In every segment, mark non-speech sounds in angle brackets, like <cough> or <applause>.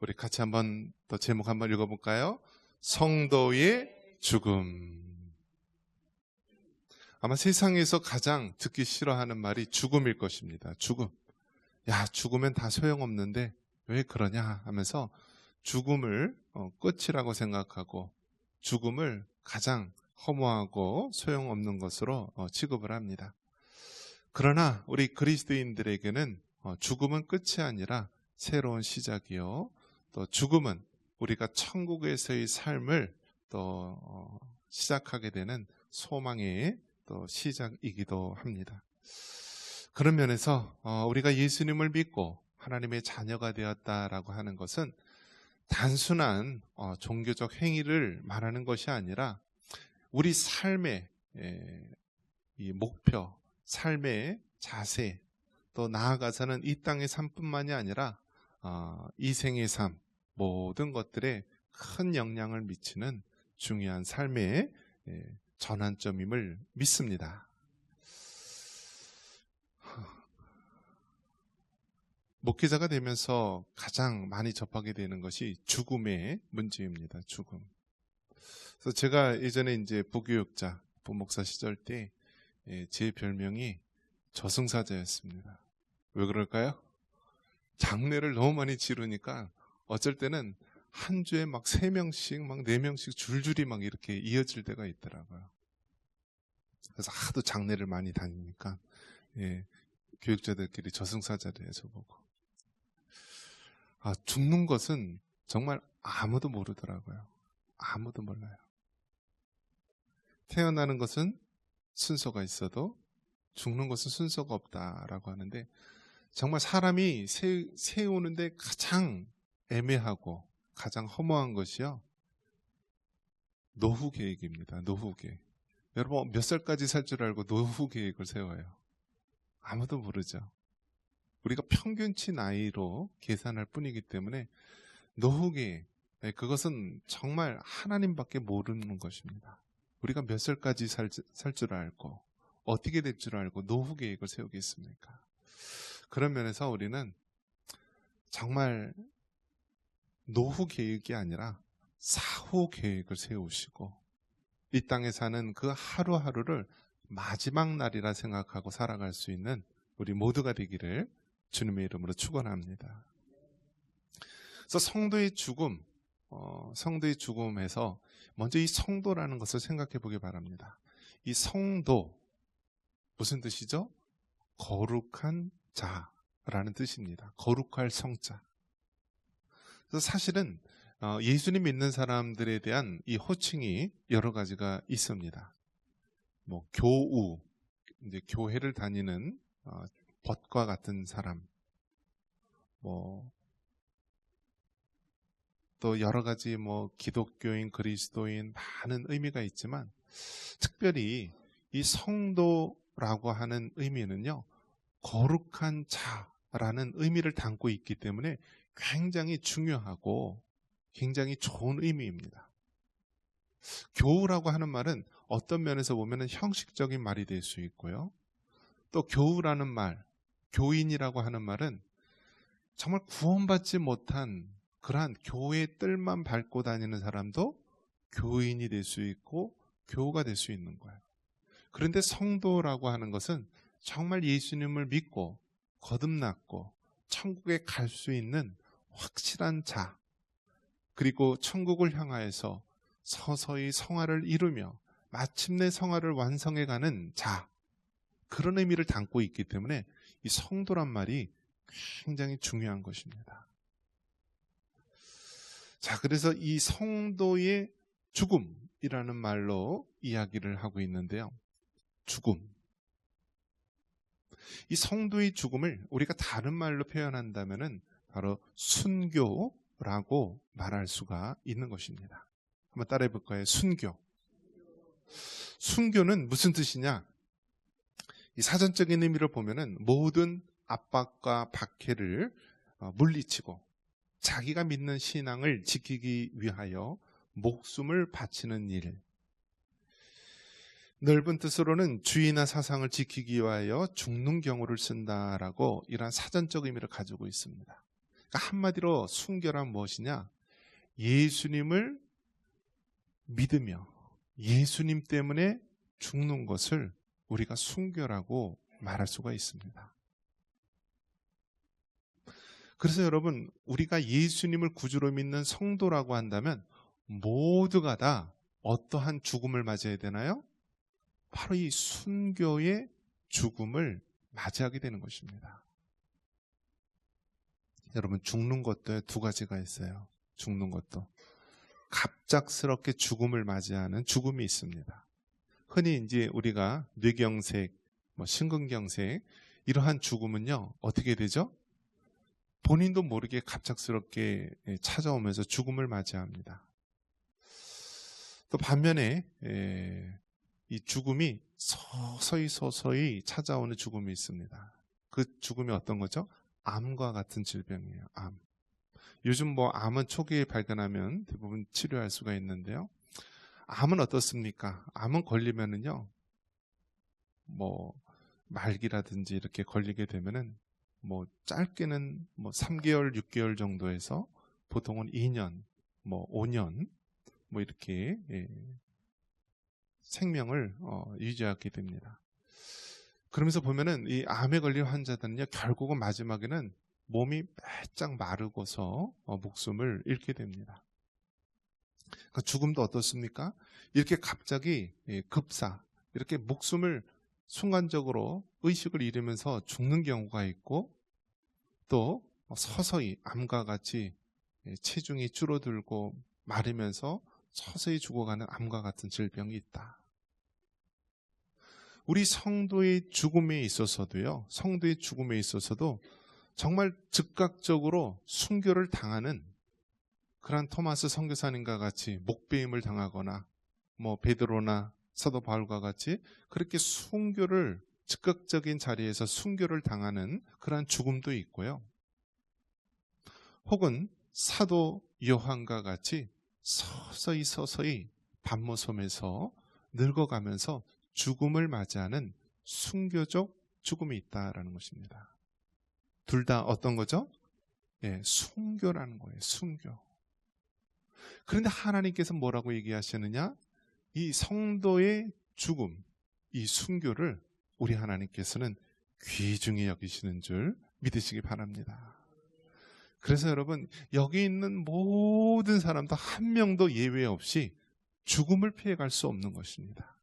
우리 같이 한번 더 제목 한번 읽어볼까요? 성도의 죽음. 아마 세상에서 가장 듣기 싫어하는 말이 죽음일 것입니다. 죽음. 야, 죽으면 다 소용없는데 왜 그러냐 하면서 죽음을 어, 끝이라고 생각하고 죽음을 가장 허무하고 소용없는 것으로 어, 취급을 합니다. 그러나 우리 그리스도인들에게는 어, 죽음은 끝이 아니라 새로운 시작이요. 또 죽음은 우리가 천국에서의 삶을 또 시작하게 되는 소망의 또 시작이기도 합니다. 그런 면에서 우리가 예수님을 믿고 하나님의 자녀가 되었다라고 하는 것은 단순한 종교적 행위를 말하는 것이 아니라 우리 삶의 이 목표, 삶의 자세, 또 나아가서는 이 땅의 삶뿐만이 아니라 어, 이 생의 삶 모든 것들에 큰 영향을 미치는 중요한 삶의 전환점임을 믿습니다. 목회자가 되면서 가장 많이 접하게 되는 것이 죽음의 문제입니다. 죽음. 그래서 제가 예전에 이제 부교육자, 부목사 시절 때 제 별명이 저승사자였습니다. 왜 그럴까요? 장례를 너무 많이 치르니까 어쩔 때는 한 주에 막 세 명씩, 막 네 명씩 줄줄이 막 이렇게 이어질 때가 있더라고요. 그래서 하도 장례를 많이 다니니까 예, 교육자들끼리 저승사자를 해줘보고 아, 죽는 것은 정말 아무도 모르더라고요. 아무도 몰라요. 태어나는 것은 순서가 있어도 죽는 것은 순서가 없다라고 하는데 정말 사람이 세, 세우는데 가장 애매하고 가장 허무한 것이요. 노후 계획입니다. 노후 계획. 여러분 몇 살까지 살 줄 알고 노후 계획을 세워요. 아무도 모르죠. 우리가 평균치 나이로 계산할 뿐이기 때문에 노후 계획 네, 그것은 정말 하나님밖에 모르는 것입니다. 우리가 몇 살까지 살줄 알고 어떻게 될 줄 알고 노후 계획을 세우겠습니까? 그런 면에서 우리는 정말 노후 계획이 아니라 사후 계획을 세우시고 이 땅에 사는 그 하루하루를 마지막 날이라 생각하고 살아갈 수 있는 우리 모두가 되기를 주님의 이름으로 축원합니다. 그래서 성도의 죽음, 어, 성도의 죽음에서 먼저 이 성도라는 것을 생각해 보기 바랍니다. 이 성도 무슨 뜻이죠? 거룩한 자라는 뜻입니다. 거룩할 성자. 그래서 사실은 어, 예수님 믿는 사람들에 대한 이 호칭이 여러 가지가 있습니다. 뭐 교우, 이제 교회를 다니는 어, 벗과 같은 사람, 뭐 또 여러 가지 뭐 기독교인, 그리스도인 많은 의미가 있지만 특별히 이 성도라고 하는 의미는요 거룩한 자라는 의미를 담고 있기 때문에 굉장히 중요하고 굉장히 좋은 의미입니다. 교우라고 하는 말은 어떤 면에서 보면 형식적인 말이 될 수 있고요. 또 교우라는 말, 교인이라고 하는 말은 정말 구원받지 못한 그러한 교회의 뜰만 밟고 다니는 사람도 교인이 될 수 있고 교우가 될 수 있는 거예요. 그런데 성도라고 하는 것은 정말 예수님을 믿고 거듭났고 천국에 갈 수 있는 확실한 자, 그리고 천국을 향하여서 서서히 성화를 이루며 마침내 성화를 완성해 가는 자, 그런 의미를 담고 있기 때문에 이 성도란 말이 굉장히 중요한 것입니다. 자, 그래서 이 성도의 죽음이라는 말로 이야기를 하고 있는데요. 죽음. 이 성도의 죽음을 우리가 다른 말로 표현한다면은 바로 순교라고 말할 수가 있는 것입니다. 한번 따라해 볼까요? 순교. 순교는 무슨 뜻이냐? 이 사전적인 의미를 보면은 모든 압박과 박해를 어, 물리치고 자기가 믿는 신앙을 지키기 위하여 목숨을 바치는 일. 넓은 뜻으로는 주의나 사상을 지키기 위하여 죽는 경우를 쓴다라고 이러한 사전적 의미를 가지고 있습니다. 그러니까 한마디로 순교란 무엇이냐? 예수님을 믿으며 예수님 때문에 죽는 것을 우리가 순교라고 말할 수가 있습니다. 그래서 여러분, 우리가 예수님을 구주로 믿는 성도라고 한다면 모두가 다 어떠한 죽음을 맞이해야 되나요? 바로 이 순교의 죽음을 맞이하게 되는 것입니다. 여러분, 죽는 것도 두 가지가 있어요. 죽는 것도. 갑작스럽게 죽음을 맞이하는 죽음이 있습니다. 흔히 이제 우리가 뇌경색, 뭐 심근경색, 이러한 죽음은요, 어떻게 되죠? 본인도 모르게 갑작스럽게 예, 찾아오면서 죽음을 맞이합니다. 또 반면에 예, 이 죽음이 서서히 서서히 찾아오는 죽음이 있습니다. 그 죽음이 어떤 거죠? 암과 같은 질병이에요. 암. 요즘 뭐 암은 초기에 발견하면 대부분 치료할 수가 있는데요. 암은 어떻습니까? 암은 걸리면은요, 뭐 말기라든지 이렇게 걸리게 되면은 뭐 짧게는 뭐 3개월, 6개월 정도에서 보통은 2년, 뭐 5년 뭐 이렇게 예, 생명을 어, 유지하게 됩니다. 그러면서 보면은 이 암에 걸린 환자들은요 결국은 마지막에는 몸이 바짝 마르고서 어, 목숨을 잃게 됩니다. 그 죽음도 어떻습니까? 이렇게 갑자기 예, 급사 이렇게 목숨을 순간적으로 의식을 잃으면서 죽는 경우가 있고 또 서서히 암과 같이 예, 체중이 줄어들고 마르면서 서서히 죽어가는 암과 같은 질병이 있다. 우리 성도의 죽음에 있어서도요, 성도의 죽음에 있어서도 정말 즉각적으로 순교를 당하는 그런 토마스 선교사님과 같이 목배임을 당하거나 뭐 베드로나 사도 바울과 같이 그렇게 순교를 즉각적인 자리에서 순교를 당하는 그러한 죽음도 있고요. 혹은 사도 요한과 같이 서서히 서서히 밤모섬에서 늙어가면서 죽음을 맞이하는 순교적 죽음이 있다라는 것입니다. 둘 다 어떤 거죠? 예, 순교라는 거예요. 순교. 그런데 하나님께서 뭐라고 얘기하시느냐? 이 성도의 죽음, 이 순교를 우리 하나님께서는 귀중히 여기시는 줄 믿으시기 바랍니다. 그래서 여러분, 여기 있는 모든 사람도 한 명도 예외 없이 죽음을 피해갈 수 없는 것입니다.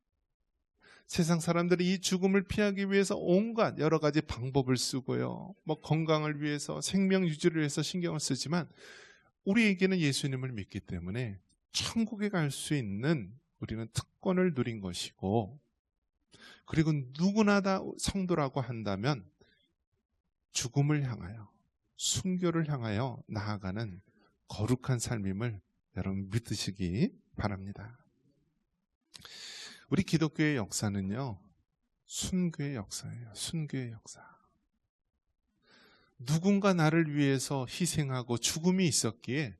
세상 사람들이 이 죽음을 피하기 위해서 온갖 여러 가지 방법을 쓰고요. 뭐 건강을 위해서 생명 유지를 위해서 신경을 쓰지만 우리에게는 예수님을 믿기 때문에 천국에 갈 수 있는 우리는 특권을 누린 것이고 그리고 누구나 다 성도라고 한다면 죽음을 향하여 순교를 향하여 나아가는 거룩한 삶임을 여러분 믿으시기 바랍니다. 우리 기독교의 역사는요, 순교의 역사예요. 순교의 역사. 누군가 나를 위해서 희생하고 죽음이 있었기에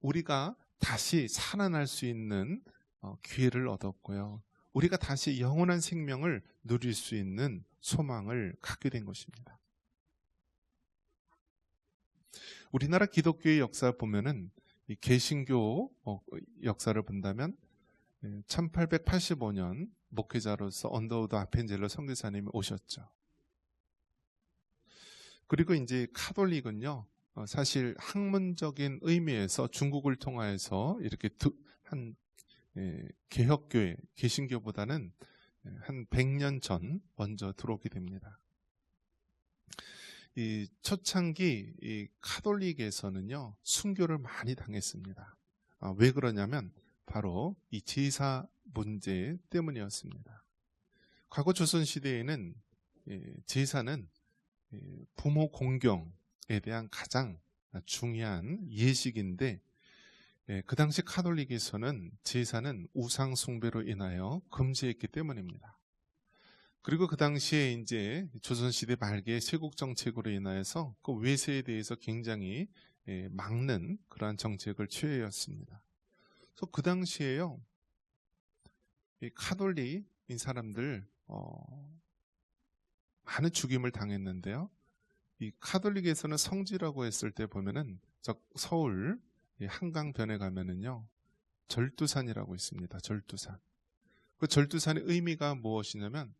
우리가 다시 살아날 수 있는 어, 기회를 얻었고요. 우리가 다시 영원한 생명을 누릴 수 있는 소망을 갖게 된 것입니다. 우리나라 기독교의 역사 보면은 개신교 어, 역사를 본다면 1885년 목회자로서 언더우드 아펜젤러 선교사님이 오셨죠. 그리고 이제 카톨릭은요, 어, 사실 학문적인 의미에서 중국을 통하여서 이렇게 한 예, 개혁교회, 개신교보다는 한 100년 전 먼저 들어오게 됩니다. 이 초창기 이 카톨릭에서는요 순교를 많이 당했습니다. 아, 왜 그러냐면 바로 이 제사 문제 때문이었습니다. 과거 조선 시대에는 예, 제사는 예, 부모 공경에 대한 가장 중요한 예식인데 예, 그 당시 카톨릭에서는 제사는 우상 숭배로 인하여 금지했기 때문입니다. 그리고 그 당시에 이제 조선시대 말기의 세국 정책으로 인하여서 그 외세에 대해서 굉장히 예, 막는 그러한 정책을 취해였습니다. 그래서 그 당시에요, 이 카톨릭인 사람들 어, 많은 죽임을 당했는데요. 이 카톨릭에서는 성지라고 했을 때 보면은 저 서울 이 한강변에 가면은요 절두산이라고 있습니다. 절두산. 그 절두산의 의미가 무엇이냐면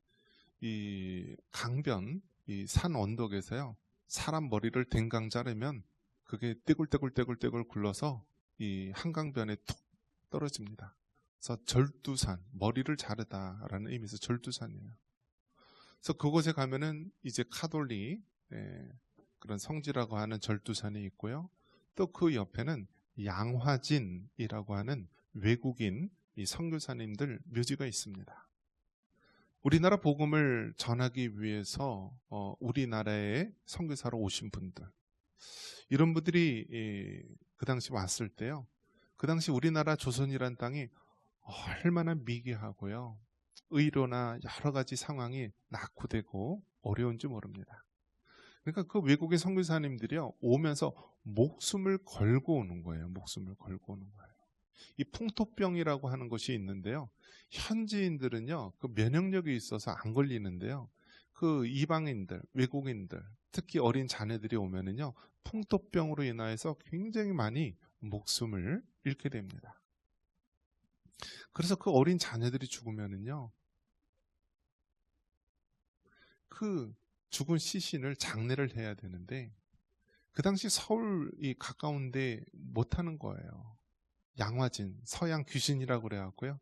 이 강변 이 산 언덕에서요 사람 머리를 댕강 자르면 그게 떼굴떼굴떼굴떼굴 굴러서 이 한강변에 툭 떨어집니다. 그래서 절두산 머리를 자르다라는 의미에서 절두산이에요. 그래서 그곳에 가면은 이제 카톨릭 예, 그런 성지라고 하는 절두산이 있고요. 또 그 옆에는 양화진이라고 하는 외국인 이 선교사님들 묘지가 있습니다. 우리나라 복음을 전하기 위해서 어, 우리나라에 선교사로 오신 분들 이런 분들이 예, 그 당시 왔을 때요. 그 당시 우리나라 조선이란 땅이 얼마나 미개하고요. 의료나 여러 가지 상황이 낙후되고 어려운지 모릅니다. 그러니까 그 외국의 선교사님들이요 오면서 목숨을 걸고 오는 거예요. 목숨을 걸고 오는 거예요. 이 풍토병이라고 하는 것이 있는데요. 현지인들은요 그 면역력이 있어서 안 걸리는데요. 그 이방인들, 외국인들, 특히 어린 자녀들이 오면은요 풍토병으로 인하여서 굉장히 많이 목숨을 잃게 됩니다. 그래서 그 어린 자녀들이 죽으면은요 그 죽은 시신을 장례를 해야 되는데 그 당시 서울이 가까운데 못하는 거예요. 양화진, 서양 귀신이라고 그래갖고요.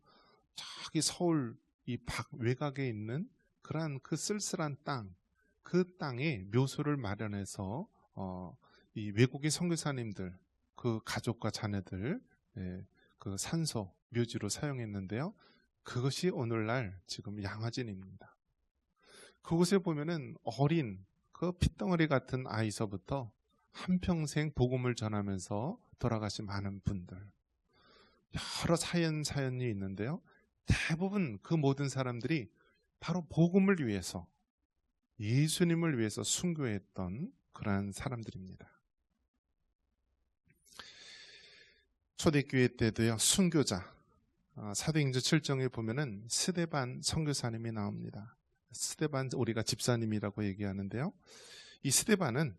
저기 서울 이박 외곽에 있는 그러한 그 쓸쓸한 땅, 그 땅에 묘소를 마련해서 어, 이 외국인 선교사님들, 그 가족과 자녀들, 예, 그 산소 묘지로 사용했는데요. 그것이 오늘날 지금 양화진입니다. 그곳에 보면은 어린 그 핏덩어리 같은 아이서부터 한평생 복음을 전하면서 돌아가신 많은 분들. 여러 사연 사연이 있는데요. 대부분 그 모든 사람들이 바로 복음을 위해서 예수님을 위해서 순교했던 그러한 사람들입니다. 초대교회 때도요 순교자 어, 사도행전 7정에 보면은 스데반 선교사님이 나옵니다. 스데반 우리가 집사님이라고 얘기하는데요. 이 스데반은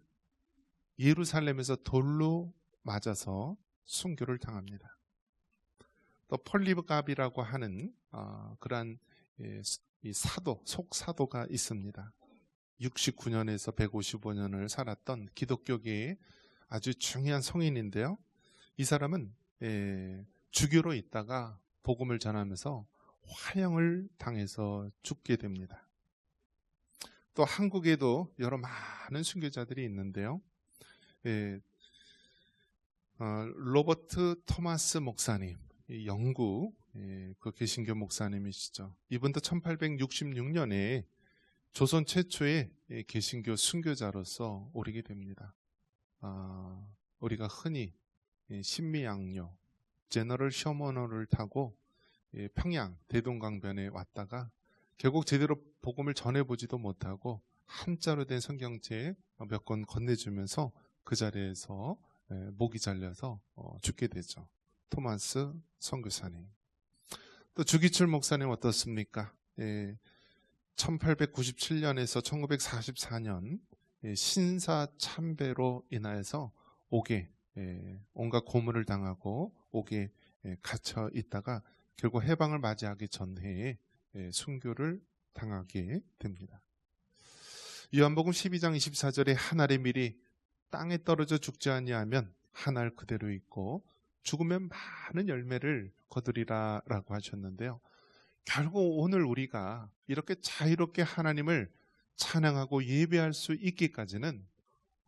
예루살렘에서 돌로 맞아서 순교를 당합니다. 또 폴리갑이라고 하는 어, 그러한 예, 사도 속사도가 있습니다. 69년에서 155년을 살았던 기독교계의 아주 중요한 성인인데요. 이 사람은 예, 주교로 있다가 복음을 전하면서 화형을 당해서 죽게 됩니다. 또 한국에도 여러 많은 순교자들이 있는데요. 예, 어, 로버트 토마스 목사님, 영국 예, 그 개신교 목사님이시죠. 이분도 1866년에 조선 최초의 예, 개신교 순교자로서 오르게 됩니다. 아, 우리가 흔히 예, 신미양요, 제너럴 셔머너를 타고 예, 평양 대동강변에 왔다가 결국 제대로 복음을 전해보지도 못하고 한자로 된 성경책 몇 권 건네주면서 그 자리에서 예, 목이 잘려서 어, 죽게 되죠. 토마스 선교사님. 또 주기철 목사님 어떻습니까? 1897년에서 1944년 신사 참배로 인하여서 옥에 온갖 고문을 당하고 옥에 갇혀 있다가 결국 해방을 맞이하기 전해에 순교를 당하게 됩니다. 요한복음 12장 24절에 하늘의 밀이 땅에 떨어져 죽지 아니하면 하늘 그대로 있고 죽으면 많은 열매를 거두리라라고 하셨는데요. 결국 오늘 우리가 이렇게 자유롭게 하나님을 찬양하고 예배할 수 있기까지는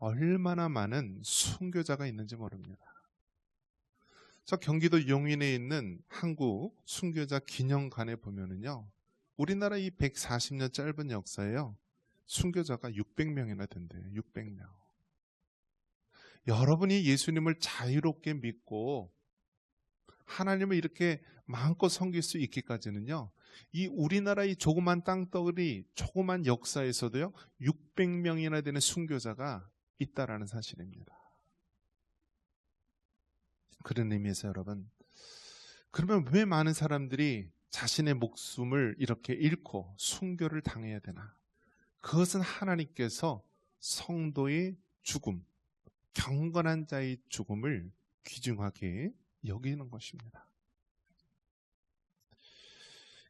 얼마나 많은 순교자가 있는지 모릅니다. 저 경기도 용인에 있는 한국 순교자 기념관에 보면은요. 우리나라 이 140년 짧은 역사에요. 순교자가 600명이나 된대요. 600명. 여러분이 예수님을 자유롭게 믿고 하나님을 이렇게 마음껏 섬길 수 있기까지는요. 이 우리나라 이 조그만 땅덩어리 조그만 역사에서도요. 600명이나 되는 순교자가 있다라는 사실입니다. 그런 의미에서 여러분 그러면 왜 많은 사람들이 자신의 목숨을 이렇게 잃고 순교를 당해야 되나? 그것은 하나님께서 성도의 죽음, 경건한 자의 죽음을 귀중하게 여기는 것입니다.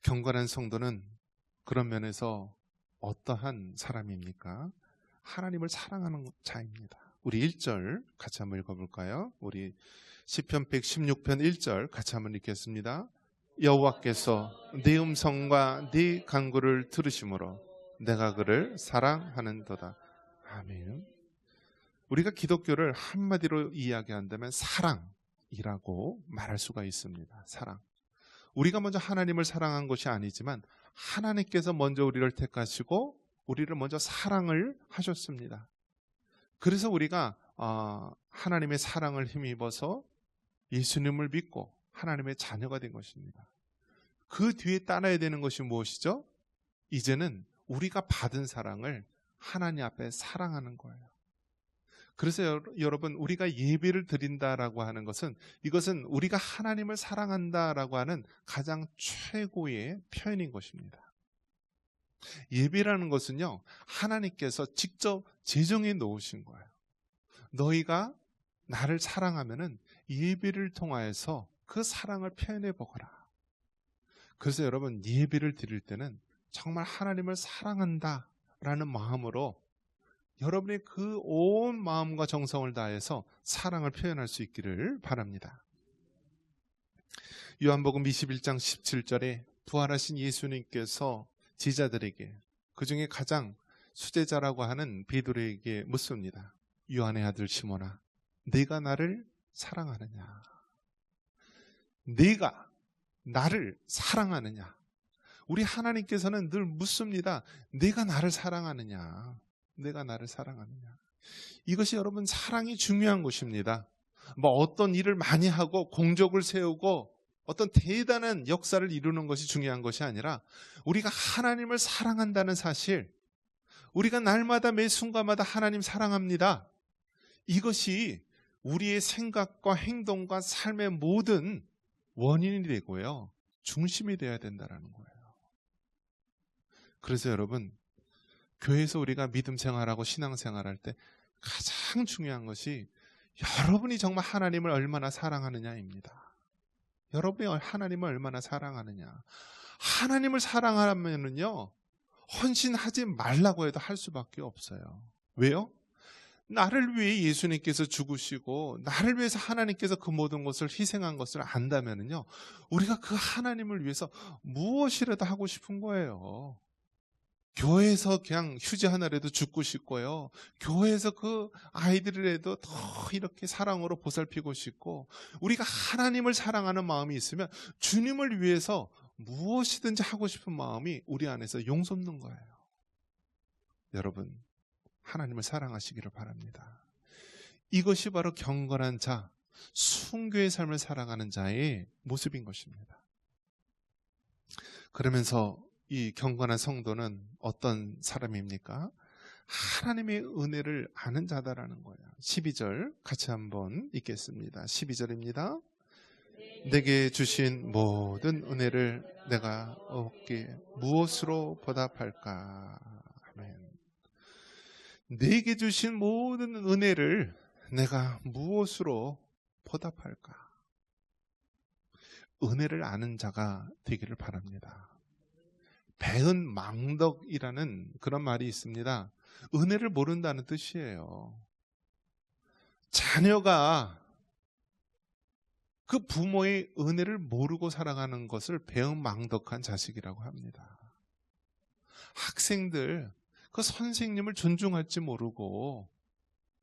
경건한 성도는 그런 면에서 어떠한 사람입니까? 하나님을 사랑하는 자입니다. 우리 1절 같이 한번 읽어볼까요? 우리 시편 116편 1절 같이 한번 읽겠습니다. 여호와께서 네 음성과 네 간구를 들으심으로 내가 그를 사랑하는도다. 아멘. 우리가 기독교를 한마디로 이야기한다면 사랑이라고 말할 수가 있습니다. 사랑. 우리가 먼저 하나님을 사랑한 것이 아니지만 하나님께서 먼저 우리를 택하시고 우리를 먼저 사랑을 하셨습니다. 그래서 우리가 어, 하나님의 사랑을 힘입어서 예수님을 믿고 하나님의 자녀가 된 것입니다. 그 뒤에 따라야 되는 것이 무엇이죠? 이제는 우리가 받은 사랑을 하나님 앞에 사랑하는 거예요. 그래서 여러분 우리가 예배를 드린다라고 하는 것은 이것은 우리가 하나님을 사랑한다라고 하는 가장 최고의 표현인 것입니다. 예배라는 것은요 하나님께서 직접 제정해 놓으신 거예요. 너희가 나를 사랑하면은 예배를 통하여서 그 사랑을 표현해 보거라. 그래서 여러분 예배를 드릴 때는 정말 하나님을 사랑한다 라는 마음으로 여러분의 그 온 마음과 정성을 다해서 사랑을 표현할 수 있기를 바랍니다. 요한복음 21장 17절에 부활하신 예수님께서 제자들에게 그 중에 가장 수제자라고 하는 베드로에게 묻습니다. 요한의 아들 시몬아, 네가 나를 사랑하느냐? 네가 나를 사랑하느냐? 우리 하나님께서는 늘 묻습니다. 네가 나를 사랑하느냐? 내가 나를 사랑하느냐. 이것이 여러분 사랑이 중요한 것입니다. 뭐 어떤 일을 많이 하고 공적을 세우고 어떤 대단한 역사를 이루는 것이 중요한 것이 아니라 우리가 하나님을 사랑한다는 사실, 우리가 날마다 매 순간마다 하나님 사랑합니다. 이것이 우리의 생각과 행동과 삶의 모든 원인이 되고요. 중심이 되어야 된다는 거예요. 그래서 여러분, 교회에서 우리가 믿음 생활하고 신앙 생활할 때 가장 중요한 것이 여러분이 정말 하나님을 얼마나 사랑하느냐입니다. 여러분이 하나님을 얼마나 사랑하느냐. 하나님을 사랑하면은요, 헌신하지 말라고 해도 할 수밖에 없어요. 왜요? 나를 위해 예수님께서 죽으시고 나를 위해서 하나님께서 그 모든 것을 희생한 것을 안다면은요. 우리가 그 하나님을 위해서 무엇이라도 하고 싶은 거예요. 교회에서 그냥 휴지 하나라도 죽고 싶고요. 교회에서 그 아이들이라도 더 이렇게 사랑으로 보살피고 싶고, 우리가 하나님을 사랑하는 마음이 있으면 주님을 위해서 무엇이든지 하고 싶은 마음이 우리 안에서 용솟는 거예요. 여러분, 하나님을 사랑하시기를 바랍니다. 이것이 바로 경건한 자, 순교의 삶을 살아가는 자의 모습인 것입니다. 그러면서 이 경건한 성도는 어떤 사람입니까? 하나님의 은혜를 아는 자다라는 거예요. 12절 같이 한번 읽겠습니다. 12절입니다. 내게 주신 모든 은혜를 내가 얻게 무엇으로 보답할까? 아멘. 내게 주신 모든 은혜를 내가 무엇으로 보답할까? 은혜를 아는 자가 되기를 바랍니다. 배은 망덕이라는 그런 말이 있습니다. 은혜를 모른다는 뜻이에요. 자녀가 그 부모의 은혜를 모르고 살아가는 것을 배은 망덕한 자식이라고 합니다. 학생들 그 선생님을 존중할지 모르고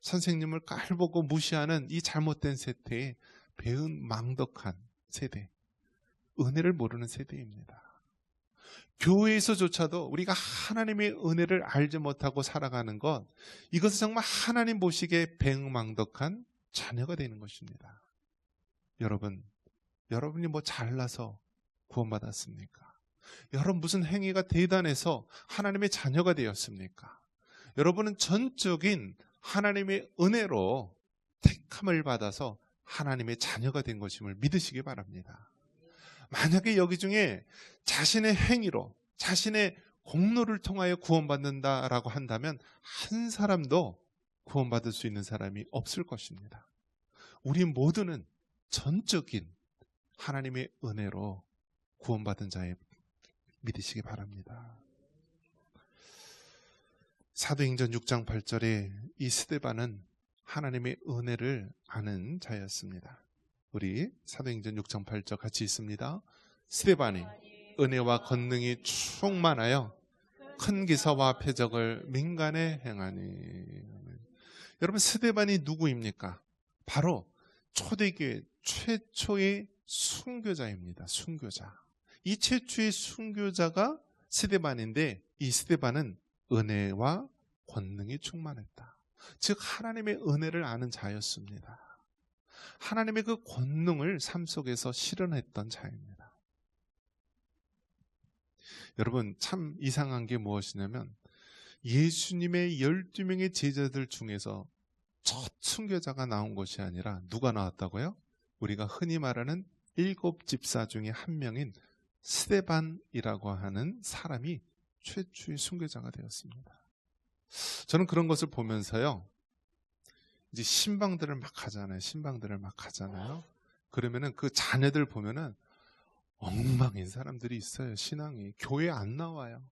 선생님을 깔보고 무시하는 이 잘못된 세대에 배은 망덕한 세대, 은혜를 모르는 세대입니다. 교회에서조차도 우리가 하나님의 은혜를 알지 못하고 살아가는 것, 이것은 정말 하나님 보시기에 배응망덕한 자녀가 되는 것입니다. 여러분, 여러분이 뭐 잘나서 구원받았습니까? 여러분 무슨 행위가 대단해서 하나님의 자녀가 되었습니까? 여러분은 전적인 하나님의 은혜로 택함을 받아서 하나님의 자녀가 된 것임을 믿으시기 바랍니다. 만약에 여기 중에 자신의 행위로, 자신의 공로를 통하여 구원받는다라고 한다면 한 사람도 구원받을 수 있는 사람이 없을 것입니다. 우리 모두는 전적인 하나님의 은혜로 구원받은 자에 믿으시기 바랍니다. 사도행전 6장 8절에 이 스데반은 하나님의 은혜를 아는 자였습니다. 우리 사도행전 6장 8절 같이 있습니다. 스데반이 은혜와 권능이 충만하여 큰 기사와 표적을 민간에 행하니. 여러분 스데반이 누구입니까? 바로 초대교회 최초의 순교자입니다. 순교자. 이 최초의 순교자가 스데반인데 이 스데반은 은혜와 권능이 충만했다. 즉 하나님의 은혜를 아는 자였습니다. 하나님의 그 권능을 삶 속에서 실현했던 자입니다. 여러분 참 이상한 게 무엇이냐면 예수님의 12명의 제자들 중에서 첫 순교자가 나온 것이 아니라 누가 나왔다고요? 우리가 흔히 말하는 일곱 집사 중에 한 명인 스데반이라고 하는 사람이 최초의 순교자가 되었습니다. 저는 그런 것을 보면서요. 이제 신방들을 막 하잖아요. 신방들을 막 하잖아요. 그러면은 그 자녀들 보면은 엉망인 사람들이 있어요. 신앙이 교회 안 나와요.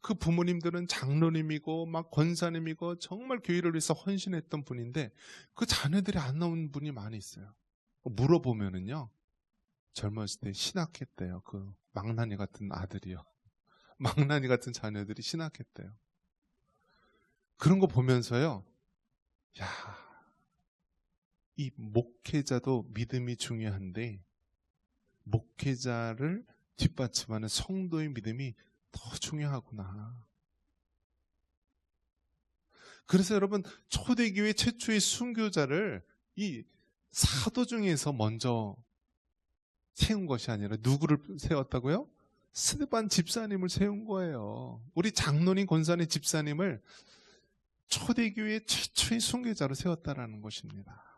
그 부모님들은 장로님이고 막 권사님이고 정말 교회를 위해서 헌신했던 분인데 그 자녀들이 안 나온 분이 많이 있어요. 물어보면은요. 젊었을 때 신학했대요. 그 망나니 같은 아들이요. <laughs> 망나니 같은 자녀들이 신학했대요. 그런 거 보면서요. 야, 이 목회자도 믿음이 중요한데 목회자를 뒷받침하는 성도의 믿음이 더 중요하구나. 그래서 여러분 초대교회 최초의 순교자를 이 사도 중에서 먼저 세운 것이 아니라 누구를 세웠다고요? 스데반 집사님을 세운 거예요. 우리 장로님 권사님 집사님을 초대교회 최초의 순교자로 세웠다라는 것입니다.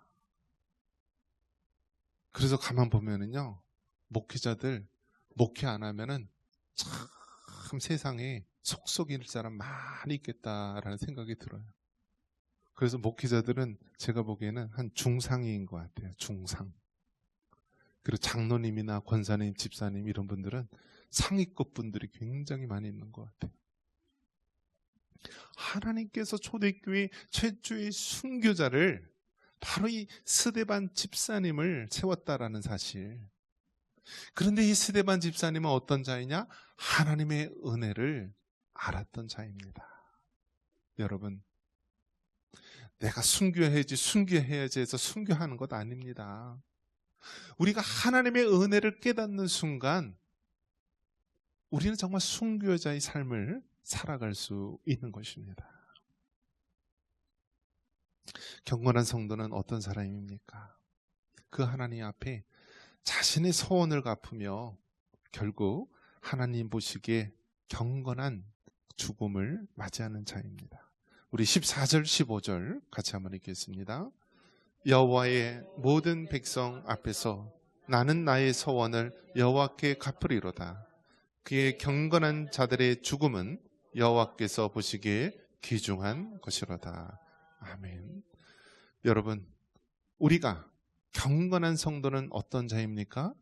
그래서 가만 보면은요, 목회자들 목회 안 하면은 참 세상에 속속일 사람 많이 있겠다라는 생각이 들어요. 그래서 목회자들은 제가 보기에는 한 중상인 것 같아요. 중상. 그리고 장로님이나 권사님, 집사님 이런 분들은 상위급 분들이 굉장히 많이 있는 것 같아요. 하나님께서 초대교회 최초의 순교자를 바로 이 스데반 집사님을 세웠다라는 사실. 그런데 이 스데반 집사님은 어떤 자이냐? 하나님의 은혜를 알았던 자입니다. 여러분, 내가 순교해야지, 순교해야지 해서 순교하는 것 아닙니다. 우리가 하나님의 은혜를 깨닫는 순간, 우리는 정말 순교자의 삶을 살아갈 수 있는 것입니다. 경건한 성도는 어떤 사람입니까? 그 하나님 앞에 자신의 소원을 갚으며 결국 하나님 보시기에 경건한 죽음을 맞이하는 자입니다. 우리 14절 15절 같이 한번 읽겠습니다. 여호와의 모든 백성 앞에서 나는 나의 소원을 여호와께 갚으리로다. 그의 경건한 자들의 죽음은 여호와께서 보시기에 귀중한 것이로다. 아멘. 여러분, 우리가 경건한 성도는 어떤 자입니까?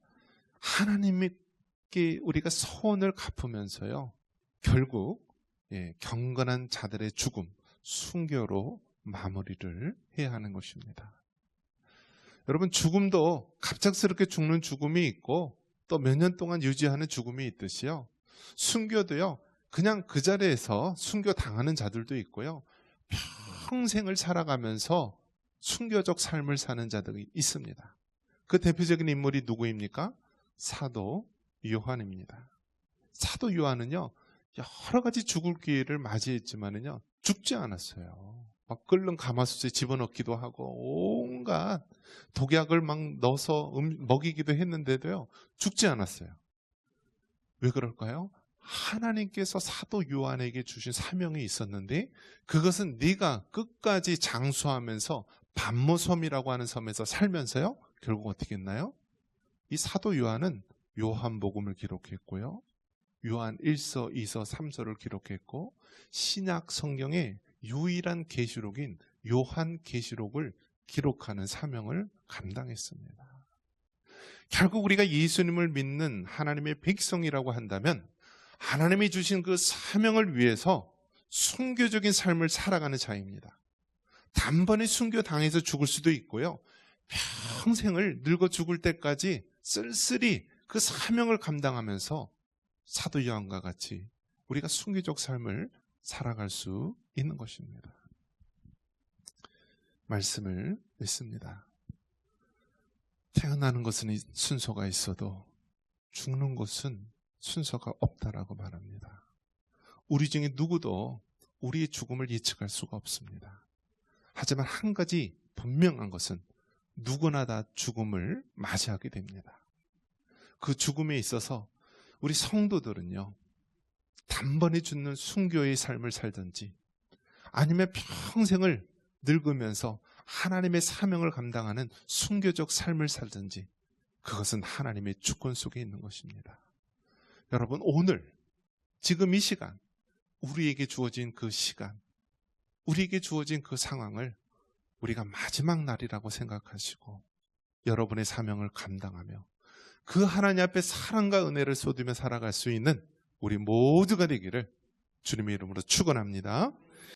하나님께 우리가 소원을 갚으면서요. 결국 예, 경건한 자들의 죽음, 순교로 마무리를 해야 하는 것입니다. 여러분 죽음도 갑작스럽게 죽는 죽음이 있고 또 몇 년 동안 유지하는 죽음이 있듯이요. 순교도요. 그냥 그 자리에서 순교 당하는 자들도 있고요. 평생을 살아가면서 순교적 삶을 사는 자들이 있습니다. 그 대표적인 인물이 누구입니까? 사도 요한입니다. 사도 요한은요, 여러 가지 죽을 기회를 맞이했지만은요, 죽지 않았어요. 막 끓는 가마솥에 집어넣기도 하고, 온갖 독약을 막 넣어서 음, 먹이기도 했는데도요, 죽지 않았어요. 왜 그럴까요? 하나님께서 사도 요한에게 주신 사명이 있었는데 그것은 네가 끝까지 장수하면서 반모섬이라고 하는 섬에서 살면서요. 결국 어떻게 했나요? 이 사도 요한은 요한복음을 기록했고요. 요한 1서, 2서, 3서를 기록했고 신약 성경의 유일한 계시록인 요한 계시록을 기록하는 사명을 감당했습니다. 결국 우리가 예수님을 믿는 하나님의 백성이라고 한다면 하나님이 주신 그 사명을 위해서 순교적인 삶을 살아가는 자입니다. 단번에 순교 당해서 죽을 수도 있고요. 평생을 늙어 죽을 때까지 쓸쓸히 그 사명을 감당하면서 사도 요한과 같이 우리가 순교적 삶을 살아갈 수 있는 것입니다. 말씀을 읽습니다. 태어나는 것은 순서가 있어도 죽는 것은 순서가 없다라고 말합니다. 우리 중에 누구도 우리의 죽음을 예측할 수가 없습니다. 하지만 한 가지 분명한 것은 누구나 다 죽음을 맞이하게 됩니다. 그 죽음에 있어서 우리 성도들은요, 단번에 죽는 순교의 삶을 살든지 아니면 평생을 늙으면서 하나님의 사명을 감당하는 순교적 삶을 살든지 그것은 하나님의 주권 속에 있는 것입니다. 여러분, 오늘, 지금 이 시간, 우리에게 주어진 그 시간, 우리에게 주어진 그 상황을 우리가 마지막 날이라고 생각하시고 여러분의 사명을 감당하며 그 하나님 앞에 사랑과 은혜를 쏟으며 살아갈 수 있는 우리 모두가 되기를 주님의 이름으로 축원합니다.